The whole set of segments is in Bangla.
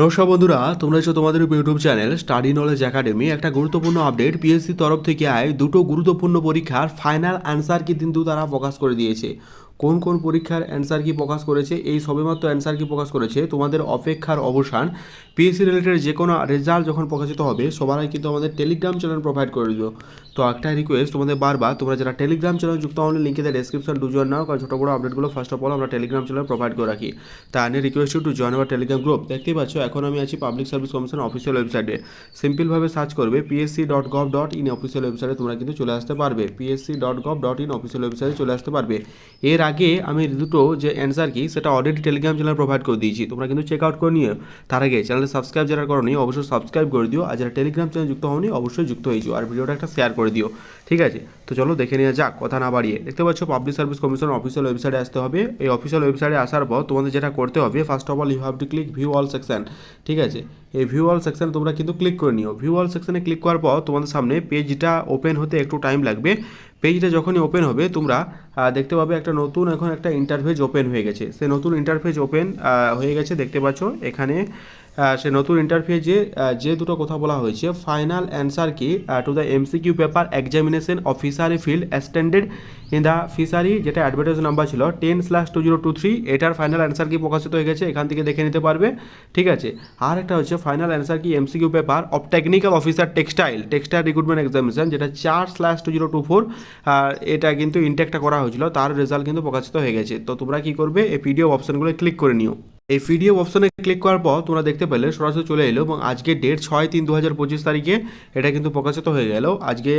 নমস্কার বন্ধুরা, তোমরা হচ্ছে তোমাদের YouTube channel study knowledge academy একটা গুরুত্বপূর্ণ আপডেট পিএসসি তরফ থেকে আয় দুটো গুরুত্বপূর্ণ পরীক্ষার ফাইনাল আনসার কিন্তু তারা প্রকাশ করে দিয়েছে। কোন কোন পরীক্ষার অ্যান্সার কি প্রকাশ করেছে, এই সবেমাত্র অ্যান্সার কি প্রকাশ করেছে, তোমাদের অপেক্ষার অবসান পিএসসি রিলেটেড যে কোনো রেজাল্ট যখন প্রকাশিত হবে, সবার কিন্তু আমাদের টেলিগ্রাম চ্যানেল প্রোভাইড করে দিও। তো একটা রিকোয়েস্ট তোমাদের বারবার, তোমরা যারা টেলিগ্রাম চ্যানেল যুক্ত হলে লিঙ্কে দেয় ডেসক্রিপশন টু জয়েন নাও, কারণ ছোটো বড়ো আপডেটগুলো ফার্স্ট অফ অল আমরা টেলিগ্রাম চ্যানেল প্রোভাইড করে রাখি। তা আমি request to join our Telegram group দেখতেই পাচ্ছ, এখন আমি আছি পাবলিক সার্ভিস কমিশন অফিসিয়াল ওয়েবসাইটে সিম্পলভাবে সার্চ করবে PSC dot gov dot in official ওয়েবসাইটে তোমরা কিন্তু চলে আসতে পারবে। PSC dot gov dot in official ওয়েবসাইটে চলে আসতে পারবে। এর আগে আমি দুটো যে অ্যান্সার কি, সেটা অলরেডি টেলিগ্রাম চ্যানেল প্রোভাইড করে দিয়েছি। তোমরা কিন্তু চেক আউট করে নিও। তার আগে চ্যানেলটা সাবস্ক্রাইব যারা করনি অবশ্যই সাবস্ক্রাইব করে দিও। আর যারা টেলিগ্রাম চ্যানেল যুক্ত হওনি, অবশ্যই যুক্ত হয়ে যাও। আর ভিডিওটা একটা শেয়ার করে দিও। ঠিক আছে? তো চলো দেখে নেওয়া যাক, কথা না বাড়িয়ে। দেখতে পাচ্ছ পাবলিক সার্ভিস কমিশন অফিসিয়াল ওয়েবসাইটে আসতে হবে। এই অফিসিয়াল ওয়েবসাইটে আসার পর তোমাদের যেটা করতে হবে first of all you have to click view all section ঠিক আছে? এই ভিউ অল সেকশন তোমরা কিন্তু ক্লিক করে নিও। ভিউ অল সেকশনে ক্লিক করার পর তোমাদের সামনে পেজটা ওপেন হতে একটু টাইম লাগবে। পেজটা যখনই ওপেন হবে, তোমরা দেখতে পাবে একটা নতুন এখন একটা ইন্টারফেস ওপেন হয়ে গেছে। সে নতুন ইন্টারফেস ওপেন হয়ে গেছে, দেখতে পাচ্ছ এখানে সে নতুন ইন্টারফেসে যে যে দুটো কথা বলা হয়েছে final answer key to the MCQ paper examination of fishery field assistant in the fishery যেটা অ্যাডভার্টাইজ নাম্বার ছিল ten slash two zero two three এটার ফাইনাল অ্যান্সার কি প্রকাশিত হয়ে গেছে, এখান থেকে দেখে নিতে পারবে, ঠিক আছে? আর একটা হচ্ছে final answer key MCQ paper of technical officer textile textile recruitment examination যেটা চার slash two zero two four এটা কিন্তু ইনটেকটা করা হয়েছিল, তার রেজাল্ট কিন্তু প্রকাশিত হয়ে গেছে। তো তোমরা কি করবে, এই পিডিএফ অপশনগুলো ক্লিক করে নিও। এই পিডিএফ অপশনে ক্লিক করার পর তোমরা দেখতে পেলে সরাসরি চলে এলো এবং আজকে ডেট ছয় তিন দু হাজার পঁচিশ তারিখে এটা কিন্তু প্রকাশিত হয়ে গেল। আজকে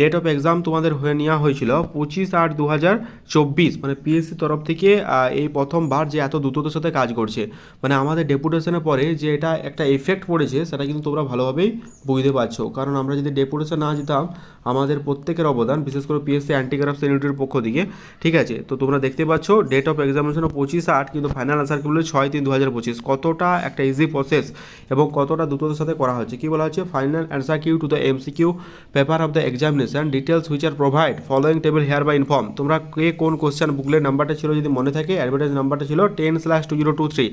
ডেট অফ এক্সাম তোমাদের হয়ে নেওয়া হয়েছিল পঁচিশ আট দু হাজার চব্বিশ। মানে পিএসসি তরফ থেকে এই প্রথমবার যে এত দ্রুততার সাথে কাজ করছে। মানে আমাদের ডেপুটেশনের পরে যে এটা একটা এফেক্ট পড়েছে, সেটা কিন্তু তোমরা ভালোভাবেই বুঝতে পারছ। কারণ আমরা যদি ডেপুটেশন না যেতাম, আমাদের প্রত্যেকের অবদান, বিশেষ করে পিএসসি অ্যান্টি কারাপশন ইউনিটের পক্ষ থেকে ঠিক আছে? তো তোমরা দেখতে পাচ্ছ ডেট অফ এক্সামিনেশন পঁচিশ আট, কিন্তু ফাইনাল আনসার কি ছয় তিন দু হাজার পঁচিশ। কতটা একটা ইজি প্রসেস এবং কতটা দ্রুততার সাথে করা হচ্ছে কী বলা হচ্ছে final answer key to the MCQ paper of the examination details which are provide following table here by inform তোমরা কে কোন কোশ্চেন বুকলেট নাম্বারটা ছিল যদি মনে থাকে অ্যাডভার্টাইজ নাম্বারটা ছিল ten slash two zero two three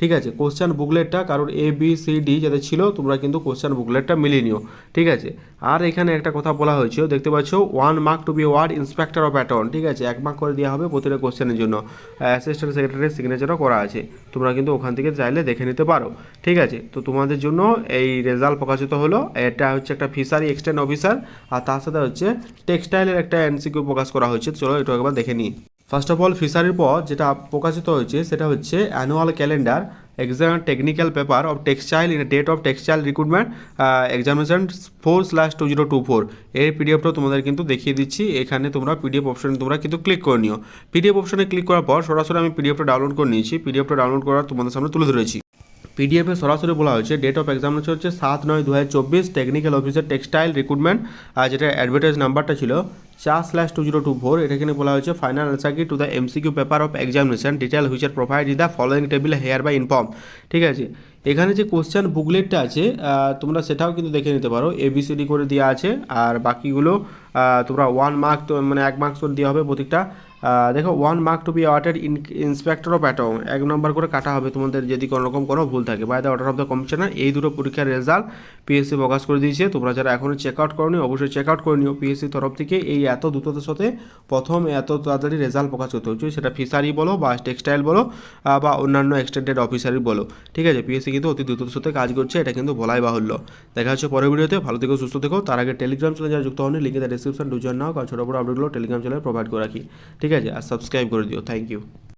ঠিক আছে? কোশ্চেন বুকলেটটা কারোর এ বি সি ডি যাদের ছিল, তোমরা কিন্তু কোশ্চেন বুকলেটটা মিলিয়ে নিও। ঠিক আছে? আর এখানে একটা কথা বলা হয়েছে, দেখতে পাচ্ছ one mark to be ward inspector of pattern ঠিক আছে? এক মার্ক করে দেওয়া হবে প্রতিটা কোশ্চেনের জন্য। অ্যাসিস্ট্যান্ট সেক্রেটারির সিগনেচারও করা আছে। তোমরা কিন্তু ওখান থেকে চাইলে দেখে নিতে পারো। ঠিক আছে? তো তোমাদের জন্য এই রেজাল্ট প্রকাশিত হলো। এটা হচ্ছে একটা ফিশারি এক্সটেন্ড অফিসার আর তার সাথে হচ্ছে টেক্সটাইলের একটা এনসিকিউ প্রকাশ করা হয়েছে। চলো এটা একবার দেখে নিই। ফার্স্ট অফ অল ফিশারির পর যেটা প্রকাশিত হয়েছে, সেটা হচ্ছে annual calendar exam technical paper of textile in date of textile recruitment examination four slash two zero two four এর পিডিএফটা তোমাদের কিন্তু দেখিয়ে দিচ্ছি। এখানে তোমরা পিডিএফ অপশনে তোমরা কিন্তু ক্লিক করে নিও। পিডিএফ অপশনে ক্লিক করার পর সরাসরি আমি পিডিএফটা ডাউনলোড করে নিয়েছি। পিডিএফটা ডাউনলোড করার তোমাদের সামনে তুলে ধরেছি। পিডিএফে সরাসরি বলা হয়েছে ডেট অফ এক্সামিনেশন হচ্ছে সাত নয় দু হাজার চব্বিশ টেকনিক্যাল অফিসার টেক্সটাইল রিক্রুটমেন্ট আর যেটা অ্যাডভার্টাইজ নাম্বারটা ছিল চার slash two zero two four এখানে বলা হয়েছে final answer key to the MCQ paper of examination detail which are provide in the following table here by inform ঠিক আছে? এখানে যে কোশ্চেন বুকলেটটা আছে তোমরা সেটাও কিন্তু দেখে নিতে পারো এবিসিডি করে দেওয়া আছে, আর বাকিগুলো তোমরা ওয়ান মার্ক মানে এক মার্কস করে দেওয়া হবে প্রত্যেকটা। দেখো one mark to be in inspector of atom এক নম্বর করে কাটা হবে তোমাদের যদি কোনো রকম কোনো ভুল থাকে। By the order of the commissioner এই দুটো পরীক্ষার রেজাল্ট পিএসসি প্রকাশ করে দিয়েছে। তোমরা যারা এখনও চেক আউট করনি, অবশ্যই চেক আউট করে নিও। পিএসসি তরফ থেকে এই এত দ্রুততার সাথে প্রথম এত তাড়াতাড়ি রেজাল্ট প্রকাশ করতে হচ্ছে। সেটা ফিশারি বলো বা টেক্সটাইল বলো বা অন্যান্য এক্সটেন্ডেড অফিসারই বলো। ঠিক আছে? পিএসসি কিন্তু অতি দ্রুততার সাথে কাজ করছে। এটা কিন্তু বলাই বাহুল্য। দেখা হচ্ছে পরের ভিডিওতে ভালো থেকো, সুস্থ থেকো। তার আগে টেলিগ্রাম চ্যানেল যারা যুক্ত হন লিঙ্কে ডিসক্রিপশন দুজন নাও। কারণ ছোটো বড় আপডেটগুলো টেলিগ্রাম চ্যানেলে প্রোভাইড করে রাখি। ঠিক আছে আর সাবস্ক্রাইব করে দিও থ্যাংক ইউ